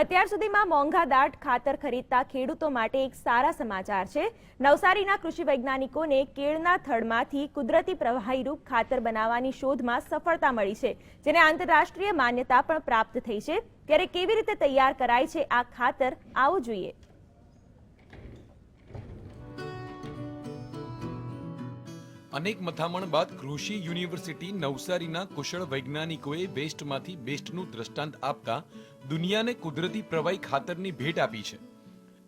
અત્યાર સુધીમાં મોંઘા દાટ, ખાતર ખરીદતા ખેડૂતો માટે એક સારા સમાચાર છે. નવસારીના કૃષિ વૈજ્ઞાનિકોને કેળના થડમાંથી કુદરતી પ્રવાહીરૂપ ખાતર બનાવવાની શોધમાં સફળતા મળી છે, જેને આંતરરાષ્ટ્રીય માન્યતા પણ પ્રાપ્ત થઈ છે. ત્યારે કેવી રીતે તૈયાર કરાય છે આ ખાતર, આવો જોઈએ. અનેક મથામણ બાદ કૃષિ યુનિવર્સિટી નવસારીના કુશળ વૈજ્ઞાનિકોએ વેસ્ટમાંથી બેસ્ટનું દ્રષ્ટાંત આપતા દુનિયાને કુદરતી પ્રવાહી ખાતરની ભેટ આપી છે.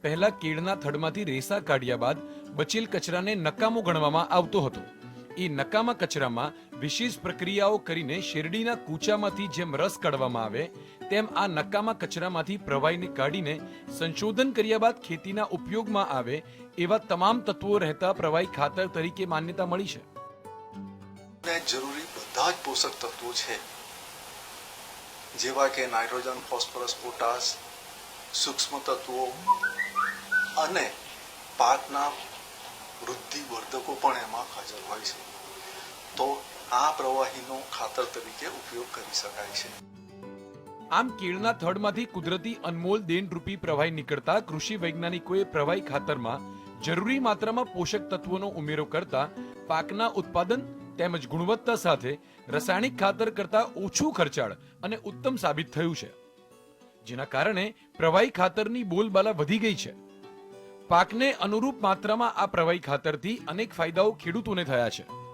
પહેલા કેળના થડમાંથી રેસા કાઢ્યા બાદ બચેલ કચરાને નકામો ગણવામાં આવતો હતો. એ નકામા કચરામાં વિશેષ પ્રક્રિયાઓ કરીને શેરડીના કૂચામાંથી જેમ રસ કાઢવામાં આવે, તેમ આ નકામા કચરામાંથી પ્રવાહીને કાઢીને સંશોધન કર્યા બાદ ખેતીના ઉપયોગમાં આવે, એવા તમામ તત્વો રહેતા પ્રવાહી ખાતર તરીકે માન્યતા મળી છે. જરૂરી બધા જ પોષક તત્વો છે. જેવા કે નાઇટ્રોજન, ફોસ્ફરસ, પોટાશ, સૂક્ષ્મ તત્વો અને પાકના વૃદ્ધિ વર્ધકો પણ એમાં હાજર હોય છે. તો આ પ્રવાહીનો ખાતર તરીકે ઉપયોગ કરી શકાય છે. આમ કેળના થડમાંથી કુદરતી અનમોલ દેનરૂપી પ્રવાહી નીકળતા કૃષિ વૈજ્ઞાનિકોએ પ્રવાહી ખાતરમાં જરૂરી માત્રામાં પોષક તત્વોનો ઉમેરો કરતા પાકના ઉત્પાદન તેમજ ગુણવત્તા સાથે રાસાયણિક ખાતર કરતા ઓછું ખર્ચાળ અને ઉત્તમ સાબિત થયું છે. જેના કારણે પ્રવાહી ખાતરની બોલબાલા વધી ગઈ છે. પાકને અનુરૂપ માત્રામાં આ પ્રવાહી ખાતરથી અનેક ફાયદાઓ ખેડૂતોને થયા છે.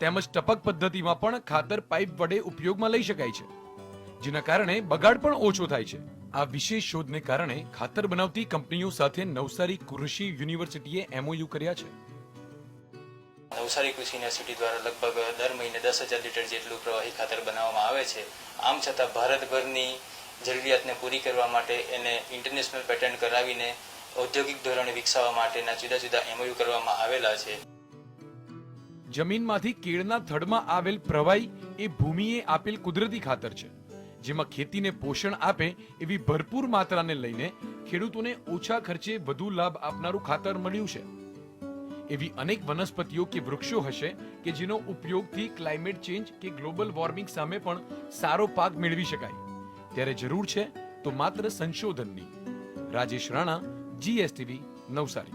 તેમજ ટપક પદ્ધતિમાં પણ ખાતર પાઇપ વડે ઉપયોગમાં લઈ શકાય છે. જેના કારણે બગાડ પણ ઓછો થાય છે. આ વિશેષ શોધને કારણે ખાતર બનાવતી કંપનીઓ સાથે નવસારી કૃષિ યુનિવર્સિટીએ એમઓયુ કર્યા છે. નવસારી કૃષિ યુનિવર્સિટી દ્વારા લગભગ દર મહિને દસ હજાર લીટર જેટલું પ્રવાહી ખાતર બનાવવામાં આવે છે. આમ છતાં ભારતભરની જરૂરિયાતને પૂરી કરવા માટે એને ઇન્ટરનેશનલ પેટર્ન કરાવીને ઔદ્યોગિક ધોરણે વિકસાવવા માટેના જુદા જુદા એમઓયુ કરવામાં આવેલા છે. જમીનમાંથી કેળના થડમાં આવેલ પ્રવાહી એ ભૂમિએ આપેલ કુદરતી ખાતર છે, જેમાં ખેતીને પોષણ આપે એવી ભરપૂર માત્રાને લઈને ખેડૂતોને ઓછા ખર્ચે વધુ લાભ આપનારું ખાતર મળ્યું છે. એવી અનેક વનસ્પતિઓ કે વૃક્ષો હશે કે જેનો ઉપયોગથી ક્લાઇમેટ ચેન્જ કે ગ્લોબલ વોર્મિંગ સામે પણ સારો પાક મેળવી શકાય. ત્યારે જરૂર છે તો માત્ર સંશોધનની. રાજેશ રાણા જીએસટીવી નવસારી.